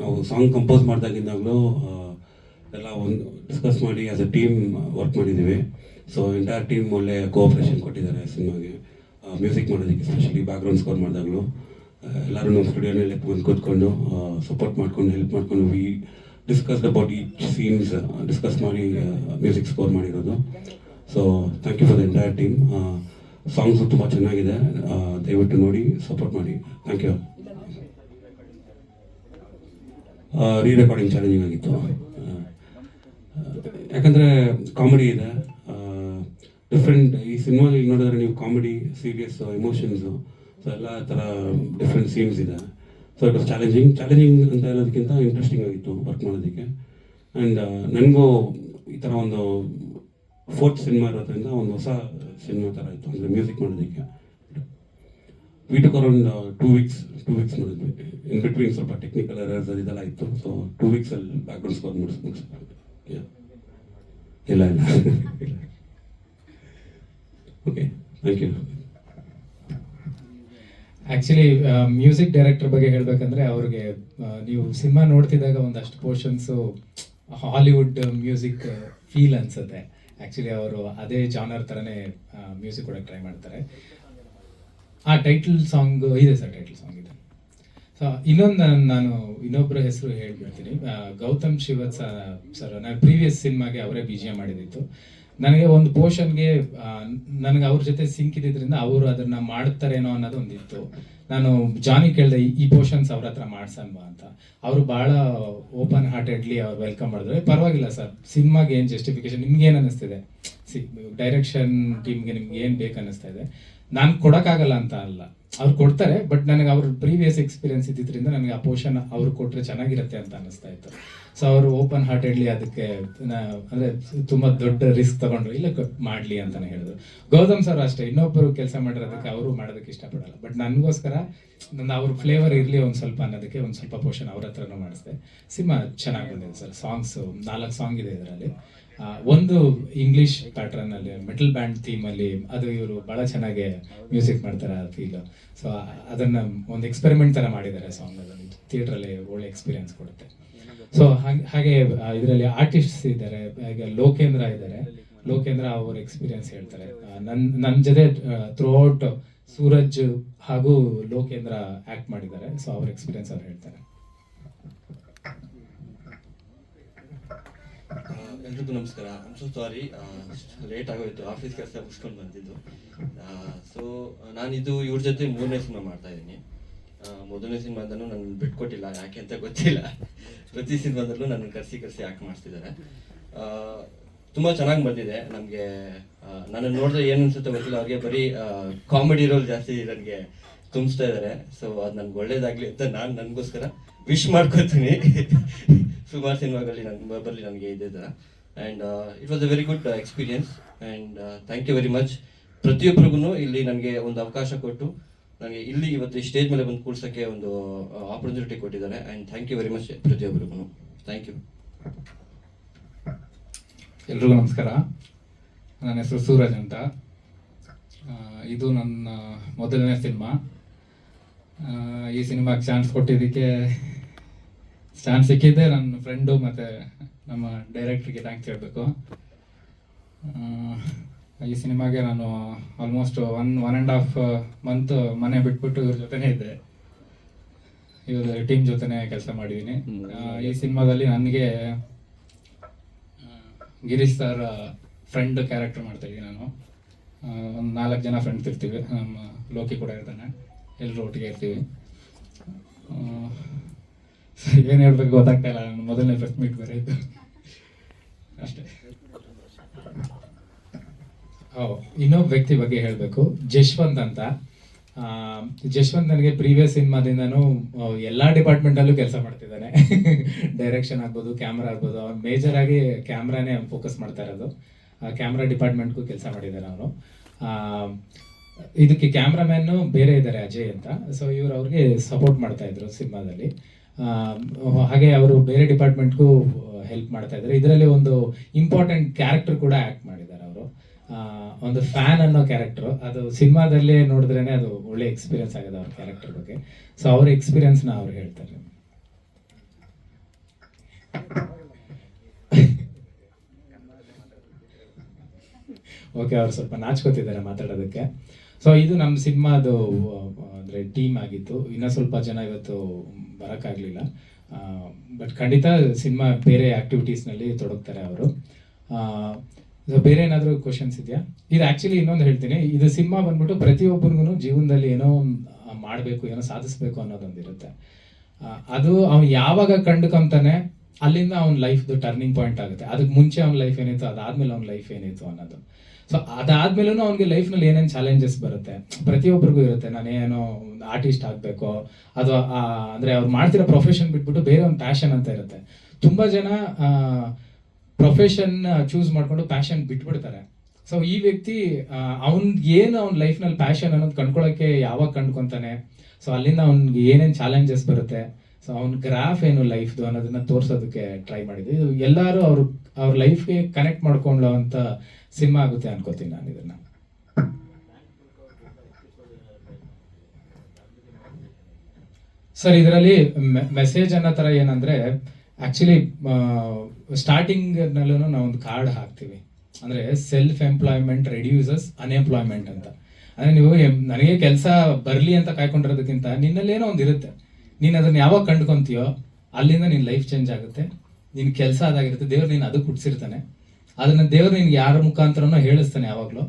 ನಾವು ಸಾಂಗ್ ಕಂಪೋಸ್ ಮಾಡಿದಾಗಿಂದಾಗಲೂ ಎಲ್ಲ ಒಂದು ಡಿಸ್ಕಸ್ ಮಾಡಿ ಆ್ಯಸ್ ಎ ಟೀಮ್ ವರ್ಕ್ ಮಾಡಿದ್ದೀವಿ. ಸೊ ಎಂಟೈರ್ ಟೀಮ್ ಒಳ್ಳೆ ಕೋಆಪ್ರೇಷನ್ ಕೊಟ್ಟಿದ್ದಾರೆ ಸಿನಿಮಾಗೆ. ಮ್ಯೂಸಿಕ್ ಮಾಡೋದಕ್ಕೆ ಸ್ಪೆಷಲಿ ಬ್ಯಾಕ್ಗ್ರೌಂಡ್ ಸ್ಕೋರ್ ಮಾಡಿದಾಗಲೂ. ಎಲ್ಲರೂ ನಮ್ಮ ಸ್ಟುಡಿಯೋನಲ್ಲಿ ಬಂದು ಕೂತ್ಕೊಂಡು ಸಪೋರ್ಟ್ ಮಾಡ್ಕೊಂಡು ಹೆಲ್ಪ್ ಮಾಡ್ಕೊಂಡು we discuss about each scenes discuss ಮಾಡಿ ಮ್ಯೂಸಿಕ್ ಸ್ಕೋರ್ ಮಾಡಿರೋದು. So thank you for the entire team songs ತುಂಬ ಚೆನ್ನಾಗಿದೆ. ದಯವಿಟ್ಟು ನೋಡಿ ಸಪೋರ್ಟ್ ಮಾಡಿ. Thank you re recording challenging ಆಗಿತ್ತು. ಯಾಕಂದರೆ ಕಾಮಿಡಿ ಇದೆ. ಡಿಫ್ರೆಂಟ್ ಈ ಸಿನಿಮಾದಲ್ಲಿ ನೋಡಿದ್ರೆ ನೀವು ಕಾಮಿಡಿ ಸೀರಿಯಸ್ಸು ಎಮೋಷನ್ಸು ಸೊ ಎಲ್ಲ ಥರ ಡಿಫ್ರೆಂಟ್ ಸೀನ್ಸ್ ಇದೆ. So it was challenging challenging ಅಂತ ಹೇಳೋದಕ್ಕಿಂತ ಇಂಟ್ರೆಸ್ಟಿಂಗ್ ಆಗಿತ್ತು ವರ್ಕ್ ಮಾಡೋದಕ್ಕೆ. ಆ್ಯಂಡ್ ನನಗೂ ಈ ಥರ ಒಂದು ಫೋರ್ತ್ ಸಿನಿಮಾ ಇರೋದ್ರಿಂದ ಒಂದು ಹೊಸ ಸಿನಿಮಾ ಥರ ಇತ್ತು. ಅಂದರೆ ಮ್ಯೂಸಿಕ್ ಮಾಡೋದಕ್ಕೆ. We took around two weeks two weeks ಮಾಡಿದ್ವಿ. ಇನ್ ಬಿಟ್ವೀನ್ ಸ್ವಲ್ಪ ಟೆಕ್ನಿಕಲ್ ಎರರ್ಸ್ ಇದೆಲ್ಲ ಇತ್ತು. ಸೊ ಟೂ ವೀಕ್ಸಲ್ಲಿ ಬ್ಯಾಕ್ಗ್ರೌಂಡ್ ಸ್ಕೋರ್ ಮುಗಿಸ್ ಮುಗಿಸ್ಬೇಕು ಇಲ್ಲ ಇಲ್ಲ. Okay thank you actually music director ಬಗ್ಗೆ ಹೇಳಬೇಕಂದ್ರೆ ಅವ್ರಿಗೆ ನೀವು ಸಿನಿಮಾ ನೋಡ್ತಿದ್ದಾಗ ಒಂದಷ್ಟು ಪೋರ್ಷನ್ಸು ಹಾಲಿವುಡ್ ಮ್ಯೂಸಿಕ್ ಫೀಲ್ ಅನ್ಸುತ್ತೆ. ಆಕ್ಚುಲಿ ಅವರು ಅದೇ ಜಾನರ್ ಥರನೇ ಮ್ಯೂಸಿಕ್ ಕೊಡೋಕ್ಕೆ ಟ್ರೈ ಮಾಡ್ತಾರೆ. ಆ ಟೈಟಲ್ ಸಾಂಗ್ ಇದೆ ಸರ್ ಟೈಟಲ್ ಸಾಂಗ್ ಇದೆ. ಸೊ ಇನ್ನೊಂದು ನಾನು ನಾನು ಇನ್ನೊಬ್ಬರ ಹೆಸರು ಹೇಳ್ಬಿಡ್ತೀನಿ. ಗೌತಮ್ ಶಿವತ್ ಸರ್ ನಾನು ಪ್ರೀವಿಯಸ್ ಸಿನಿಮಾಗೆ ಅವರೇ ಬಿ ಜಿ ಎಂ ಮಾಡಿದಿತ್ತು. ನನಗೆ ಒಂದು ಪೋರ್ಷನ್ಗೆ ನನಗೆ ಅವ್ರ ಜೊತೆ ಸಿಂಕ್ ಇದ್ದಿದ್ರಿಂದ ಅವರು ಅದನ್ನ ಮಾಡ್ತಾರೇನೋ ಅನ್ನೋದು ಒಂದಿತ್ತು. ನಾನು ಜಾನಿ ಕೇಳಿದೆ, ಈ ಪೋರ್ಷನ್ಸ್ ಅವ್ರ ಹತ್ರ ಮಾಡ್ಸನ್ವಾ ಅಂತ. ಅವರು ಭಾಳ ಓಪನ್ ಹಾರ್ಟೆಡ್ಲಿ ಅವ್ರು ವೆಲ್ಕಮ್ ಮಾಡಿದ್ರು. ಪರವಾಗಿಲ್ಲ ಸರ್, ಸಿನಿಮಾಗೆ ಏನು ಜಸ್ಟಿಫಿಕೇಶನ್ ನಿಮ್ಗೆ ಏನು ಅನ್ನಿಸ್ತಿದೆ? ಸಿ, ಡೈರೆಕ್ಷನ್ ಟೀಮ್ಗೆ ನಿಮ್ಗೆ ಏನು ಬೇಕು ಅನ್ನಿಸ್ತಾ ಇದೆ? ನಾನು ಕೊಡೋಕ್ಕಾಗಲ್ಲ ಅಂತ ಅಲ್ಲ. ಅವ್ರು ಕೊಡ್ತಾರೆ ಬಟ್ ನನಗೆ ಅವ್ರ ಪ್ರೀವಿಯಸ್ ಎಕ್ಸ್ಪೀರಿಯನ್ಸ್ ಇದ್ದಿದ್ರಿಂದ ನನಗೆ ಆ ಪೋಷನ್ ಅವ್ರು ಕೊಟ್ಟರೆ ಚೆನ್ನಾಗಿರುತ್ತೆ ಅಂತ ಅನ್ನಿಸ್ತಾ ಇತ್ತು. ಸೊ ಅವರು ಓಪನ್ ಹಾರ್ಟೆಡ್ಲಿ ಅದಕ್ಕೆ ಅಂದರೆ ತುಂಬ ದೊಡ್ಡ ರಿಸ್ಕ್ ತಗೊಂಡ್ರು, ಇಲ್ಲ ಮಾಡಲಿ ಅಂತಾನೆ ಹೇಳಿದ್ರು. ಗೌತಮ್ ಸರ್ ಅಷ್ಟೇ ಇನ್ನೊಬ್ಬರು ಕೆಲಸ ಮಾಡಿರೋದಕ್ಕೆ ಅವರು ಮಾಡೋದಕ್ಕೆ ಇಷ್ಟಪಡಲ್ಲ. ಬಟ್ ನನಗೋಸ್ಕರ ನನ್ನ ಅವ್ರ ಫ್ಲೇವರ್ ಇರಲಿ ಒಂದು ಸ್ವಲ್ಪ ಅನ್ನೋದಕ್ಕೆ ಒಂದು ಸ್ವಲ್ಪ ಪೋಷನ್ ಅವ್ರ ಹತ್ರನೂ ಮಾಡಿಸಿದೆ. ಸಿನಿಮಾ ಚೆನ್ನಾಗಿ ಬಂದಿದೆ ಸರ್ ಸಾಂಗ್ಸು ನಾಲ್ಕು ಸಾಂಗ್ ಇದೆ ಇದರಲ್ಲಿ. ಒಂದು ಇಂಗ್ಲಿಷ್ ಪ್ಯಾಟ್ರನ್ ಅಲ್ಲಿ ಮೆಟಲ್ ಬ್ಯಾಂಡ್ ಥೀಮ್ ಅಲ್ಲಿ ಅದು ಇವರು ಬಹಳ ಚೆನ್ನಾಗಿ ಮ್ಯೂಸಿಕ್ ಮಾಡ್ತಾರೆ ಆ ಫೀಲ್ ಸೊ ಅದನ್ನ ಒಂದು ಎಕ್ಸ್ಪೆರಿಮೆಂಟ್ ತರ ಮಾಡಿದ್ದಾರೆ ಸಾಂಗ್ ಅಲ್ಲಿ ಥಿಯೇಟರ್ ಅಲ್ಲಿ ಒಳ್ಳೆ ಎಕ್ಸ್ಪೀರಿಯನ್ಸ್ ಕೊಡುತ್ತೆ. ಸೊ ಹಾಗೆ ಇದರಲ್ಲಿ ಆರ್ಟಿಸ್ಟ್ಸ್ ಇದ್ದಾರೆ ಈಗ ಲೋಕೇಂದ್ರ ಇದ್ದಾರೆ. ಲೋಕೇಂದ್ರ ಅವ್ರ ಎಕ್ಸ್ಪೀರಿಯನ್ಸ್ ಹೇಳ್ತಾರೆ. ನನ್ ನನ್ನ ಜೊತೆ ಥ್ರೂ ಔಟ್ ಸೂರಜ್ ಹಾಗೂ ಲೋಕೇಂದ್ರ ಆಕ್ಟ್ ಮಾಡಿದ್ದಾರೆ. ಸೊ ಅವ್ರ ಎಕ್ಸ್ಪೀರಿಯನ್ಸ್ ಅವ್ರು ಹೇಳ್ತಾರೆ. ಎಲ್ರಿಗೂ ನಮಸ್ಕಾರ. ಸೊ ಸಾರಿ ಲೇಟ್ ಆಗೋಯ್ತು. ಆಫೀಸ್ ಕೆಲಸ ಮುಗಿಸ್ಕೊಂಡು ಬಂದಿದ್ದು. ಸೊ ನಾನಿದು ಇವ್ರ ಜೊತೆ ಮೂರನೇ ಸಿನಿಮಾ ಮಾಡ್ತಾ ಇದ್ದೀನಿ. ಮೊದಲನೇ ಸಿನಿಮಾದಲ್ಲೂ ನಾನು ಬಿಟ್ಕೊಟ್ಟಿಲ್ಲ. ಯಾಕೆ ಅಂತ ಗೊತ್ತಿಲ್ಲ. ಪ್ರತಿ ಸಿನಿಮಾದಲ್ಲೂ ನನ್ನ ಕರೆಸಿ ಕರೆಸಿ ಯಾಕೆ ಮಾಡಿಸ್ತಿದ್ದಾರೆ ತುಂಬ ಚೆನ್ನಾಗಿ ಬಂದಿದೆ. ನಮಗೆ ನನ್ನ ನೋಡಿದ್ರೆ ಏನು ಅನ್ಸುತ್ತೆ ಗೊತ್ತಿಲ್ಲ. ಅವ್ರಿಗೆ ಬರೀ ಕಾಮಿಡಿ ರೋಲ್ ಜಾಸ್ತಿ ನನಗೆ ತುಂಬಿಸ್ತಾ ಇದ್ದಾರೆ ಸೊ ಅದು ನನ್ಗೆ ಒಳ್ಳೇದಾಗಲಿ ಅಂತ ನಾನು ನನಗೋಸ್ಕರ ವಿಶ್ ಮಾಡ್ಕೊತೀನಿ. ಸುಮಾರು ಸಿನಿಮಾಗಳಲ್ಲಿ ನನ್ಗೆ ಬರಲಿ ನನಗೆ ಇದೇ ಥರ and it was a very good experience and thank you very much ಪ್ರತಿಯೊಬ್ಬರಿಗೂ ಇಲ್ಲಿ ನನಗೆ ಒಂದು ಅವಕಾಶ ಕೊಟ್ಟು ನನಗೆ ಇಲ್ಲಿ ಇವತ್ತು ಈ ಸ್ಟೇಜ್ ಮೇಲೆ ಬಂದು ಕೂರ್ಸೋಕ್ಕೆ ಒಂದು ಆಪರ್ಚುನಿಟಿ ಕೊಟ್ಟಿದ್ದಾರೆ. And thank you very much ಪ್ರತಿಯೊಬ್ಬರಿಗೂ ಥ್ಯಾಂಕ್ ಯು ಎಲ್ರಿಗೂ ನಮಸ್ಕಾರ. ನನ್ನ ಹೆಸರು ಸೂರಜ್ ಅಂತ. ಇದು ನನ್ನ ಮೊದಲನೇ ಸಿನಿಮಾ. ಈ ಸಿನಿಮಾಗೆ ಚಾನ್ಸ್ ಕೊಟ್ಟಿದ್ದಕ್ಕೆ ಚಾನ್ಸ್ ಸಿಕ್ಕಿದ್ದೆ ನನ್ನ ಫ್ರೆಂಡು ಮತ್ತು ನಮ್ಮ ಡೈರೆಕ್ಟ್ರಿಗೆ ಥ್ಯಾಂಕ್ಸ್ ಹೇಳಬೇಕು. ಈ ಸಿನಿಮಾಗೆ ನಾನು almost one one and half month ಮನೆ ಬಿಟ್ಬಿಟ್ಟು ಇವ್ರ ಜೊತೆನೇ ಇದ್ದೆ. ಇವ್ರ ಟೀಮ್ ಜೊತೆನೇ ಕೆಲಸ ಮಾಡಿದ್ದೀನಿ ಈ ಸಿನಿಮಾದಲ್ಲಿ ನನಗೆ ಗಿರೀಶ್ ಸರ್ ಫ್ರೆಂಡ್ ಕ್ಯಾರೆಕ್ಟರ್ ಮಾಡ್ತಾ ಇದ್ದೀನಿ ನಾನು. ಒಂದು ನಾಲ್ಕು ಜನ ಫ್ರೆಂಡ್ಸ್ ಇರ್ತೀವಿ. ನಮ್ಮ ಲೋಕಿ ಕೂಡ ಇರ್ತಾನೆ. ಎಲ್ಲರೂ ಒಟ್ಟಿಗೆ ಇರ್ತೀವಿ. ಏನು ಹೇಳ್ಬೇಕು ಗೊತ್ತಾಗ್ತಾ ಇಲ್ಲ. ನಾನು ಮೊದಲನೇ ಫಸ್ಟ್ ಮೀಟ್ ಬೇರೆ ಅಷ್ಟೇ. ಓ ಇನ್ನೊಬ್ಬ ವ್ಯಕ್ತಿ ಬಗ್ಗೆ ಹೇಳಬೇಕು. ಜಶ್ವಂತ್ ಅಂತ. ಜಶ್ವಂತ್ ನನಗೆ ಪ್ರೀವಿಯಸ್ ಸಿನಿಮಾದಿಂದನೂ ಎಲ್ಲ ಡಿಪಾರ್ಟ್ಮೆಂಟಲ್ಲೂ ಕೆಲಸ ಮಾಡ್ತಿದ್ದಾನೆ. ಡೈರೆಕ್ಷನ್ ಆಗ್ಬೋದು ಕ್ಯಾಮ್ರಾ ಆಗ್ಬೋದು. ಅವ್ನು ಮೇಜರ್ ಆಗಿ ಕ್ಯಾಮ್ರಾನೇ ಫೋಕಸ್ ಮಾಡ್ತಾ ಇರೋದು. ಕ್ಯಾಮ್ರಾ ಡಿಪಾರ್ಟ್ಮೆಂಟ್ಗೂ ಕೆಲಸ ಮಾಡಿದ್ದಾರೆ ಅವನು. ಇದಕ್ಕೆ ಕ್ಯಾಮ್ರಾಮ್ಯಾನು ಬೇರೆ ಇದ್ದಾರೆ, ಅಜಯ್ ಅಂತ. ಸೊ ಇವರು ಅವ್ರಿಗೆ ಸಪೋರ್ಟ್ ಮಾಡ್ತಾ ಇದ್ರು ಸಿನಿಮಾದಲ್ಲಿ. ಹಾಗೆ ಅವರು ಬೇರೆ ಡಿಪಾರ್ಟ್ಮೆಂಟ್ಗೂ ಹೆಲ್ಪ್ ಮಾಡ್ತಾ ಇದ್ದಾರೆ. ಇದರಲ್ಲಿ ಒಂದು ಇಂಪಾರ್ಟೆಂಟ್ ಕ್ಯಾರೆಕ್ಟರ್ ಕೂಡ ಆ್ಯಕ್ಟ್ ಮಾಡಿದ್ದಾರೆ ಅವರು. ಒಂದು ಫ್ಯಾನ್ ಅನ್ನೋ ಕ್ಯಾರೆಕ್ಟರ್ ಅದು ಸಿನಿಮಾದಲ್ಲೇ ನೋಡಿದ್ರೇ ಅದು ಒಳ್ಳೆ ಎಕ್ಸ್ಪೀರಿಯನ್ಸ್ ಆಗಿದೆ ಅವ್ರ ಕ್ಯಾರೆಕ್ಟರ್ ಬಗ್ಗೆ. ಸೊ ಅವ್ರ ಎಕ್ಸ್ಪೀರಿಯನ್ಸ್ನ ಅವ್ರು ಹೇಳ್ತಾರೆ ಓಕೆ ಅವ್ರು ಸ್ವಲ್ಪ ನಾಚ್ಕೋತಿದ್ದಾರೆ ಮಾತಾಡೋದಕ್ಕೆ. ಸೊ ಇದು ನಮ್ಮ ಸಿನಿಮಾದು ಅಂದರೆ ಟೀಮ್ ಆಗಿತ್ತು. ಇನ್ನೂ ಸ್ವಲ್ಪ ಜನ ಇವತ್ತು ಬರೋಕ್ಕಾಗಲಿಲ್ಲ ಬಟ್ ಖಂಡಿತ ಸಿನಿಮಾ ಬೇರೆ ಆ್ಯಕ್ಟಿವಿಟೀಸ್ನಲ್ಲಿ ತೊಡಗ್ತಾರೆ ಅವರು. ಸೊ ಬೇರೆ ಏನಾದರೂ ಕ್ವಶನ್ಸ್ ಇದೆಯಾ? ಇದು ಆ್ಯಕ್ಚುಲಿ ಇನ್ನೊಂದು ಹೇಳ್ತೀನಿ. ಇದು ಸಿನಿಮಾ ಬಂದ್ಬಿಟ್ಟು ಪ್ರತಿಯೊಬ್ಬನಿಗೂ ಜೀವನದಲ್ಲಿ ಏನೋ ಮಾಡಬೇಕು, ಏನೋ ಸಾಧಿಸ್ಬೇಕು ಅನ್ನೋದೊಂದಿರುತ್ತೆ. ಅದು ಅವ್ನು ಯಾವಾಗ ಕಂಡುಕೊಂತಾನೆ ಅಲ್ಲಿಂದ ಅವ್ನ ಲೈಫ್ದು ಟರ್ನಿಂಗ್ ಪಾಯಿಂಟ್ ಆಗುತ್ತೆ. ಅದಕ್ಕೆ ಮುಂಚೆ ಅವ್ನ ಲೈಫ್ ಏನಿತ್ತು, ಅದಾದ್ಮೇಲೆ ಅವ್ನ ಲೈಫ್ ಏನಿತ್ತು ಅನ್ನೋದು. ಸೊ ಅದಾದ್ಮೇಲೂ ಅವ್ನಿಗೆ ಲೈಫ್ನಲ್ಲಿ ಏನೇನು ಚಾಲೆಂಜಸ್ ಬರುತ್ತೆ? ಪ್ರತಿಯೊಬ್ಬರಿಗೂ ಇರುತ್ತೆ. ನಾನೇನೋ ಆರ್ಟಿಸ್ಟ್ ಆಗಬೇಕು, ಅಥವಾ ಅಂದರೆ ಅವ್ರು ಮಾಡ್ತಿರೋ ಪ್ರೊಫೆಷನ್ ಬಿಟ್ಬಿಟ್ಟು ಬೇರೆ ಒಂದು ಪ್ಯಾಷನ್ ಅಂತ ಇರುತ್ತೆ. ತುಂಬಾ ಜನ ಪ್ರೊಫೆಷನ್ ಚೂಸ್ ಮಾಡ್ಕೊಂಡು ಪ್ಯಾಷನ್ ಬಿಟ್ಬಿಡ್ತಾರೆ. ಸೊ ಈ ವ್ಯಕ್ತಿ ಅವ್ನಿಗೆ ಏನು ಅವ್ನ ಲೈಫ್ನಲ್ಲಿ ಪ್ಯಾಷನ್ ಅನ್ನೋದು ಕಂಡ್ಕೊಳ್ಳೋಕ್ಕೆ ಯಾವಾಗ ಕಂಡ್ಕೊತಾನೆ? ಸೊ ಅಲ್ಲಿಂದ ಅವ್ನಿಗೆ ಏನೇನು ಚಾಲೆಂಜಸ್ ಬರುತ್ತೆ? ಸೊ ಅವ್ನ ಗ್ರಾಫ್ ಏನು ಲೈಫ್ದು ಅನ್ನೋದನ್ನ ತೋರ್ಸೋದಕ್ಕೆ ಟ್ರೈ ಮಾಡಿದ್ವಿ ಇದು ಎಲ್ಲರೂ ಅವ್ರ ಅವ್ರ ಲೈಫ್ಗೆ ಕನೆಕ್ಟ್ ಮಾಡ್ಕೊಳ್ಳೋ ಅಂತ ಸಿನಿಮಾ ಆಗುತ್ತೆ ಅನ್ಕೋತೀನಿ ನಾನು ಇದನ್ನ. ಸರ್, ಇದರಲ್ಲಿ ಮೆಸೇಜ್ ಅನ್ನೋ ಥರ ಏನಂದ್ರೆ ಆಕ್ಚುಲಿ ಸ್ಟಾರ್ಟಿಂಗ್ ನಾವೊಂದು ಕಾರ್ಡ್ ಹಾಕ್ತೀವಿ. ಅಂದ್ರೆ ಸೆಲ್ಫ್ ಎಂಪ್ಲಾಯ್ಮೆಂಟ್ ರೆಡ್ಯೂಸಸ್ ಅನ್ಎಂಪ್ಲಾಯ್ಮೆಂಟ್ ಅಂತ. ಅಂದ್ರೆ ನೀವು ನನಗೆ ಕೆಲಸ ಬರಲಿ ಅಂತ ಕಾಯ್ಕೊಂಡಿರೋದಕ್ಕಿಂತ ನಿನ್ನಲ್ಲಿ ಏನೋ ಒಂದು ಇರುತ್ತೆ ನೀನು ಅದನ್ನ ಯಾವಾಗ ಕಂಡ್ಕೊಂತೀಯೋ ಅಲ್ಲಿಂದ ನಿನ್ನ ಲೈಫ್ ಚೇಂಜ್ ಆಗುತ್ತೆ. ನಿನ್ ಕೆಲಸ ಅದಾಗಿರುತ್ತೆ. ದೇವ್ರು ನೀನು ಅದಕ್ಕೆ ಹುಟ್ಟಿಸಿರ್ತಾನೆ ಅದನ್ನ ದೇವ್ರು ನಿನ್ಗೆ ಯಾರ ಮುಖಾಂತರನೋ ಹೇಳಿಸ್ತಾನೆ ಯಾವಾಗಲೂ.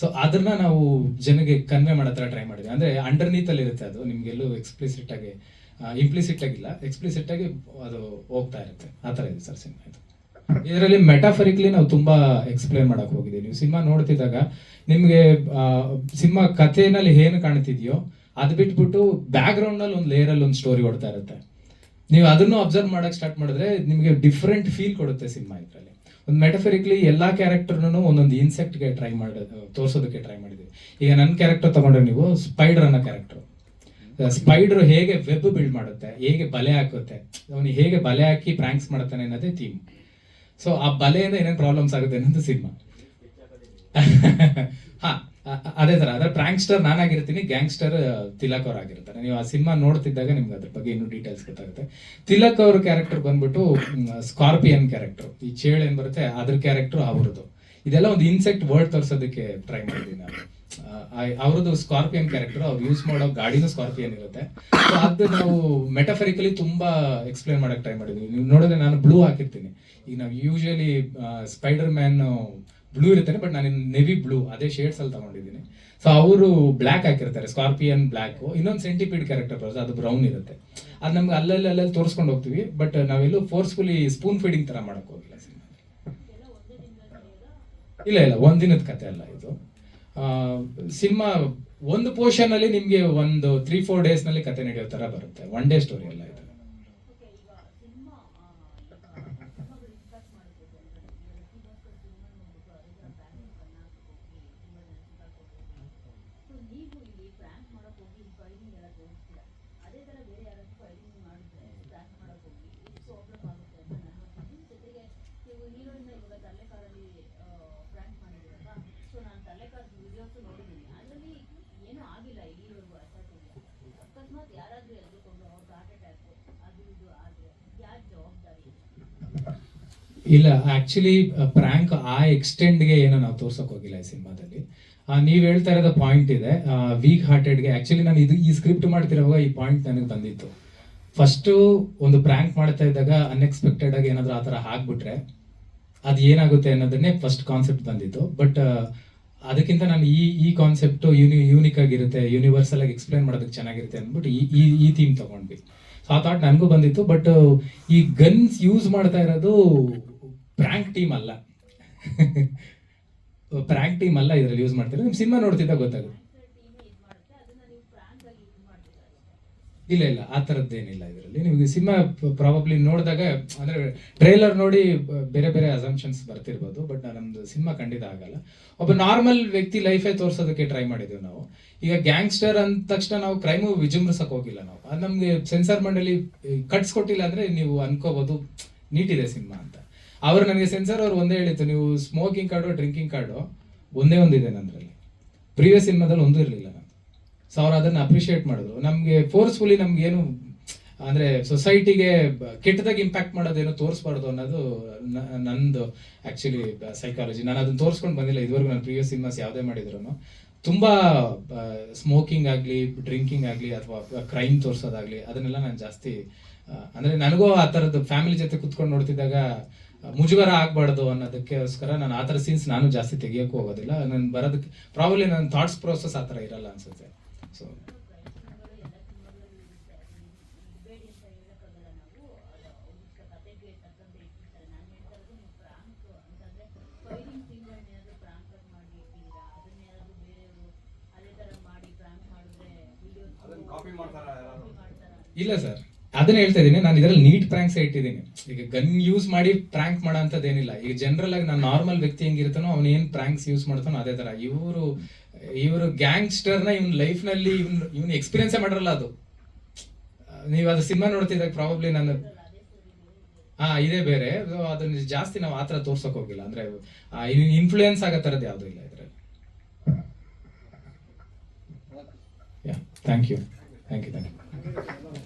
ಸೊ ಅದನ್ನ ನಾವು ಜನಗೆ ಕನ್ವೆ ಮಾಡೋ ಥರ ಟ್ರೈ ಮಾಡಿದ್ವಿ. ಅಂದ್ರೆ ಅಲ್ಲಿ ಇರುತ್ತೆ ಅದು. ನಿಮ್ಗೆಲ್ಲೂ ಎಕ್ಸ್ಪ್ಲಿಸಿಟ್ ಆಗಿ ಇಂಪ್ಲಿಸಿಟ್ ಆಗಿಲ್ಲ. ಎಕ್ಸ್ಪ್ಲಿಸಿಟ್ ಆಗಿ ಅದು ಹೋಗ್ತಾ ಇರುತ್ತೆ. ಆ ಥರ ಇದೆ ಸರ್ ಸಿನಿಮಾ ಇದು. ಇದರಲ್ಲಿ ಮೆಟಾಫರಿಕ್ಲಿ ನಾವು ತುಂಬಾ ಎಕ್ಸ್ಪ್ಲೇನ್ ಮಾಡಕ್ ಹೋಗಿದ್ದೀವಿ. ನೀವು ಸಿನಿಮಾ ನೋಡ್ತಿದ್ದಾಗ ನಿಮ್ಗೆ ಸಿನಿಮಾ ಕಥೆನಲ್ಲಿ ಏನು ಕಾಣ್ತಿದ್ಯೋ ಅದು ಬಿಟ್ಬಿಟ್ಟು ಬ್ಯಾಕ್ ಒಂದು ಲೇಯರ್ ಅಲ್ಲಿ ಒಂದು ಸ್ಟೋರಿ ಓಡ್ತಾ ಇರುತ್ತೆ. ನೀವು ಅದನ್ನು ಅಬ್ಸರ್ವ್ ಮಾಡೋಕ್ಕೆ ಸ್ಟಾರ್ಟ್ ಮಾಡಿದ್ರೆ ನಿಮಗೆ ಡಿಫ್ರೆಂಟ್ ಫೀಲ್ ಕೊಡುತ್ತೆ ಸಿನಿಮಾ ಇದರಲ್ಲಿ. ಒಂದು ಮೆಟಫರಿಕ್ಲಿ ಎಲ್ಲಾ ಕ್ಯಾರೆಕ್ಟರ್ನು ಒಂದೊಂದು ಇನ್ಸೆಕ್ಟ್ಗೆ ಟ್ರೈ ಮಾಡೋದು ತೋರಿಸೋದಕ್ಕೆ ಟ್ರೈ ಮಾಡಿದ್ವಿ. ಈಗ ನನ್ನ ಕ್ಯಾರೆಕ್ಟರ್ ತಗೊಂಡ್ರೆ ನೀವು ಸ್ಪೈಡರ್ ಅನ್ನೋ ಕ್ಯಾರೆಕ್ಟರ್ ಸ್ಪೈಡರ್ ಹೇಗೆ ವೆಬ್ ಬಿಲ್ಡ್ ಮಾಡುತ್ತೆ, ಹೇಗೆ ಬಲೆ ಹಾಕುತ್ತೆ, ಅವನಿಗೆ ಹೇಗೆ ಬಲೆ ಹಾಕಿ ಪ್ರ್ಯಾಂಕ್ಸ್ ಮಾಡ್ತಾನೆ ಅನ್ನೋದೇ ಥೀಮ್ ಸೊ ಆ ಬಲೆಯಿಂದ ಏನೇನು ಪ್ರಾಬ್ಲಮ್ಸ್ ಆಗುತ್ತೆ ಅನ್ನೋದು ಸಿನಿಮಾ ಹಾ. ಅದೇ ತರ. ಅದ್ರ ಪ್ರಾಂಕ್ಸ್ಟರ್ ನಾನಾಗಿರ್ತೀನಿ ಗ್ಯಾಂಗ್ಸ್ಟರ್ ತಿಲಕ್ ಅವ್ರು ಆಗಿರ್ತಾರೆ ನೀವು ಆ ಸಿನಿಮಾ ನೋಡ್ತಿದ್ದಾಗ ನಿಮ್ಗೆ ಅದ್ರ ಬಗ್ಗೆ ಇನ್ನೂ ಡೀಟೇಲ್ಸ್ ಗೊತ್ತಾಗುತ್ತೆ. ತಿಲಕ್ ಅವ್ರ ಕ್ಯಾರೆಕ್ಟರ್ ಬಂದ್ಬಿಟ್ಟು ಸ್ಕಾರ್ಪಿಯನ್ ಕ್ಯಾರೆಕ್ಟರ್ ಈ ಚೇಳು ಏನ್ ಬರುತ್ತೆ, ಅದ್ರ ಕ್ಯಾರೆಕ್ಟರ್ ಅವ್ರದ್ದು. ಇದೆಲ್ಲ ಒಂದು ಇನ್ಸೆಕ್ಟ್ ವರ್ಡ್ ತೋರ್ಸೋದಕ್ಕೆ ಟ್ರೈ ಮಾಡಿದ್ದೀನಿ ನಾನು. ಅವ್ರದ್ದು ಸ್ಕಾರ್ಪಿಯನ್ ಕ್ಯಾರೆಕ್ಟರ್ ಅವ್ರು ಯೂಸ್ ಮಾಡೋ ಗಾಡಿನೂ ಸ್ಕಾರ್ಪಿಯನ್ ಇರುತ್ತೆ. ಅದು ನಾವು ಮೆಟಫರಿಕಲಿ ತುಂಬಾ ಎಕ್ಸ್ಪ್ಲೇನ್ ಮಾಡಕ್ ಟ್ರೈ ಮಾಡಿದ್ವಿ. ನೀವು ನೋಡಿದ್ರೆ ನಾನು ಬ್ಲೂ ಹಾಕಿರ್ತೀನಿ. ಈಗ ನಾವು ಯೂಶಲಿ ಸ್ಪೈಡರ್ ಮ್ಯಾನ್ ಬ್ಲೂ ಇರುತ್ತೆ ಬಟ್ ನಾನು ನೆವಿ ಬ್ಲೂ ಅದೇ ಶೇಡ್ಸ್ ಅಲ್ಲಿ ತಗೊಂಡಿದ್ದೀನಿ. ಸೊ ಅವರು ಬ್ಲ್ಯಾಕ್ ಹಾಕಿರ್ತಾರೆ ಸ್ಕಾರ್ಪಿಯನ್ ಬ್ಲ್ಯಾಕ್ ಇನ್ನೊಂದು ಸೆಂಟಿಪೀಡ್ ಕ್ಯಾರೆಕ್ಟರ್ ಬರುತ್ತೆ ಅದು ಬ್ರೌನ್ ಇರುತ್ತೆ. ಅದು ನಮ್ಗೆ ಅಲ್ಲಲ್ಲಿ ಅಲ್ಲಲ್ಲಿ ತೋರಿಸ್ಕೊಂಡು ಹೋಗ್ತೀವಿ ಬಟ್ ನಾವೆಲ್ಲೂ ಫೋರ್ಸ್ಫುಲಿ ಸ್ಪೂನ್ ಫೀಡಿಂಗ್ ಥರ ಮಾಡಕ್ ಹೋಗಿಲ್ಲ ಇಲ್ಲ ಇಲ್ಲ, ಒಂದಿನದ ಕತೆ ಅಲ್ಲ ಇದು. ಸಿನಿಮಾ ಒಂದು ಪೋರ್ಷನ್ ಅಲ್ಲಿ ನಿಮ್ಗೆ ಒಂದು ತ್ರೀ ಫೋರ್ ಡೇಸ್ನಲ್ಲಿ ಕತೆ ನಡೆಯೋ ತರ ಬರುತ್ತೆ. ಒನ್ ಡೇ ಸ್ಟೋರಿ ಅಲ್ಲ ಇಲ್ಲ ಆಕ್ಚುಲಿ ಪ್ರ್ಯಾಂಕ್ ಆ ಎಕ್ಸ್ಟೆಂಡ್ಗೆ ಏನೋ ನಾವು ತೋರ್ಸಕ್ ಹೋಗಿಲ್ಲ ಈ ಸಿನಿಮಾದಲ್ಲಿ. ನೀವ್ ಹೇಳ್ತಾ ಇರೋದು ಪಾಯಿಂಟ್ ಇದೆ. ವೀಕ್ ಹಾರ್ಟೆಡ್ಗೆ ಆ್ಯಕ್ಚುಲಿ ನಾನು ಇದು ಈ ಸ್ಕ್ರಿಪ್ಟ್ ಮಾಡ್ತಿರೋವಾಗ ಈ ಪಾಯಿಂಟ್ ನನಗೆ ಬಂದಿತ್ತು. ಫಸ್ಟ್ ಒಂದು ಪ್ರ್ಯಾಂಕ್ ಮಾಡ್ತಾ ಇದ್ದಾಗ ಅನ್ಎಕ್ಸ್ಪೆಕ್ಟೆಡ್ ಆಗಿ ಏನಾದ್ರು ಆ ಥರ ಹಾಕ್ಬಿಟ್ರೆ ಅದು ಏನಾಗುತ್ತೆ ಅನ್ನೋದನ್ನೇ ಫಸ್ಟ್ ಕಾನ್ಸೆಪ್ಟ್ ಬಂದಿತ್ತು. ಬಟ್ ಅದಕ್ಕಿಂತ ನಾನು ಈ ಈ ಕಾನ್ಸೆಪ್ಟ್ ಯೂನಿ ಯೂನಿಕ್ ಆಗಿರುತ್ತೆ ಯೂನಿವರ್ಸಲ್ ಆಗಿ ಎಕ್ಸ್ಪ್ಲೈನ್ ಮಾಡೋದಕ್ಕೆ ಚೆನ್ನಾಗಿರುತ್ತೆ ಅಂದ್ಬಿಟ್ಟು ಈ ಈ ಥೀಮ್ ತಗೊಂಡ್ವಿ. ಆ ಥಾಟ್ ನನಗೂ ಬಂದಿತ್ತು ಬಟ್ ಈ ಗನ್ಸ್ ಯೂಸ್ ಮಾಡ್ತಾ ಇರೋದು ಪ್ರ್ಯಾಂಕ್ ಟೀಮ್ ಅಲ್ಲ. ಪ್ರ್ಯಾಂಕ್ ಟೀಮ್ ಅಲ್ಲ ಇದ್ರಲ್ಲಿ ಯೂಸ್ ಮಾಡ್ತಾರೆ ನಿಮ್ಮ ಸಿನಿಮಾ ನೋಡ್ತಿದ್ದಾಗ ಗೊತ್ತಾಗುತ್ತೆ. ಇಲ್ಲ ಇಲ್ಲ, ಆ ಥರದ್ದೇನಿಲ್ಲ ಇದರಲ್ಲಿ. ನಿಮಗೆ ಸಿನಿಮಾ ಪ್ರಾಬಬ್ಲಿ ನೋಡಿದಾಗ, ಅಂದ್ರೆ ಟ್ರೇಲರ್ ನೋಡಿ ಬೇರೆ ಬೇರೆ ಅಸಂಪ್ಷನ್ಸ್ ಬರ್ತಿರ್ಬೋದು ಬಟ್ ನಮ್ದು ಸಿನಿಮಾ ಖಂಡಿತ ಆಗಲ್ಲ ಒಬ್ಬ ನಾರ್ಮಲ್ ವ್ಯಕ್ತಿ ಲೈಫೇ ತೋರಿಸೋದಕ್ಕೆ ಟ್ರೈ ಮಾಡಿದ್ದೀವಿ ನಾವು. ಈಗ ಗ್ಯಾಂಗ್ಸ್ಟರ್ ಅಂದ ತಕ್ಷಣ ನಾವು ಕ್ರೈಮು ವಿಜೃಂಭಿಸಕ್ ಹೋಗಿಲ್ಲ ನಾವು. ಅದು ನಮಗೆ ಸೆನ್ಸಾರ್ ಮಂಡಳಿ ಕಟ್ಸ್ಕೊಟ್ಟಿಲ್ಲ ಅಂದ್ರೆ ನೀವು ಅನ್ಕೋಬಹುದು ನೀಟ್ ಇದೆ ಸಿನಿಮಾ ಅಂತ. ಅವರು ನನಗೆ ಸೆನ್ಸಾರ್ ಅವ್ರು ಒಂದೇ ಹೇಳಿತ್ತು ನೀವು ಸ್ಮೋಕಿಂಗ್ ಕಾರ್ಡು ಡ್ರಿಂಕಿಂಗ್ ಕಾರ್ಡು ಒಂದೇ ಒಂದಿದೆ ನಂದ್ರಲ್ಲಿ ಪ್ರೀವಿಯಸ್ ಸಿನಿಮಾದಲ್ಲಿ ಒಂದೂ ಇರಲಿಲ್ಲ. ಸೊ ಅವ್ರು ಅದನ್ನ ಅಪ್ರಿಷಿಯೇಟ್ ಮಾಡಿದ್ರು ನಮ್ಗೆ ಫೋರ್ಸ್ಫುಲಿ ನಮ್ಗೆ ಏನು ಅಂದ್ರೆ ಸೊಸೈಟಿಗೆ ಕೆಟ್ಟದಾಗಿ ಇಂಪ್ಯಾಕ್ಟ್ ಮಾಡೋದೇನು ತೋರಿಸ್ಬಾರ್ದು ಅನ್ನೋದು ನಂದು ಆಕ್ಚುಲಿ ಸೈಕಾಲಜಿ ನಾನು ಅದನ್ನ ತೋರಿಸ್ಕೊಂಡು ಬಂದಿಲ್ಲ, ಇದುವರೆಗೂ ನಾನು ಪ್ರಿವಿಯಸ್ ಸಿನಿಮಾಸ್ ಯಾವುದೇ ಮಾಡಿದ್ರು ತುಂಬಾ ಸ್ಮೋಕಿಂಗ್ ಆಗಲಿ ಡ್ರಿಂಕಿಂಗ್ ಆಗಲಿ, ಅಥವಾ ಕ್ರೈಮ್ ತೋರಿಸೋದಾಗ್ಲಿ, ಅದನ್ನೆಲ್ಲ ನಾನು ಜಾಸ್ತಿ ಅಂದ್ರೆ ನನಗೂ ಆ ಥರದ್ದು ಫ್ಯಾಮಿಲಿ ಜೊತೆ ಕುತ್ಕೊಂಡು ನೋಡ್ತಿದ್ದಾಗ ಮುಜುಗರ ಆಗ್ಬಾರ್ದು ಅನ್ನೋದಕ್ಕೋಸ್ಕರ ನಾನು ಆ ಥರ ಸೀನ್ಸ್ ನಾನು ಜಾಸ್ತಿ ತೆಗಿಯೋಕ್ಕೂ ಹೋಗೋದಿಲ್ಲ. ನಾನು ಬರೋದಕ್ಕೆ ಪ್ರಾಬಲಿ ನನ್ನ ಥಾಟ್ಸ್ ಪ್ರೋಸೆಸ್ ಆ ಥರ ಇರಲ್ಲ ಅನ್ಸುತ್ತೆ. ಸೊ ಇಲ್ಲ ಸರ್. ಅದನ್ನ ಹೇಳ್ತಾ ಇದ್ದೀನಿ. ನಾನು ಇದರಲ್ಲಿ ನೀಟ್ ಪ್ರಾಂಕ್ಸ್ ಇಟ್ಟಿದ್ದೀನಿ. ಈಗ ಗನ್ ಯೂಸ್ ಮಾಡಿ ಪ್ರಾಂಕ್ ಮಾಡೋ ಅಂತದ್ದೇನಿಲ್ಲ ಈಗ ಜನರಲ್ ಆಗಿ ನಾನು ನಾರ್ಮಲ್ ವ್ಯಕ್ತಿ ಹೆಂಗಿರ್ತಾನೋ ಅವನೇನು ಪ್ರಾಂಕ್ಸ್ ಯೂಸ್ ಮಾಡ್ತಾನೋ ಅದೇ ಥರ ಇವರು ಇವರು ಗ್ಯಾಂಗ್ಸ್ಟರ್ನ ಇವ್ನ ಲೈಫ್ನಲ್ಲಿ ಇವ್ನ ಇವ್ನ ಎಕ್ಸ್ಪೀರಿಯನ್ಸೇ ಮಾಡಿರಲ್ಲ ಅದು. ನೀವು ಅದು ಸಿನಿಮಾ ನೋಡ್ತಿದ್ದಾಗ ಪ್ರಾಬಬ್ಲಿ ನಾನು ಹಾ, ಇದೇ ಬೇರೆ. ಅದನ್ನ ಜಾಸ್ತಿ ನಾವು ಆತರ ತೋರ್ಸೋಕೆ ಹೋಗಿಲ್ಲ. ಅಂದ್ರೆ ಇನ್ಫ್ಲೂಯೆನ್ಸ್ ಆಗೋ ತರದ್ ಯಾವುದೂ ಇಲ್ಲ ಇದ್ರಲ್ಲಿ. Thank you thank you thank you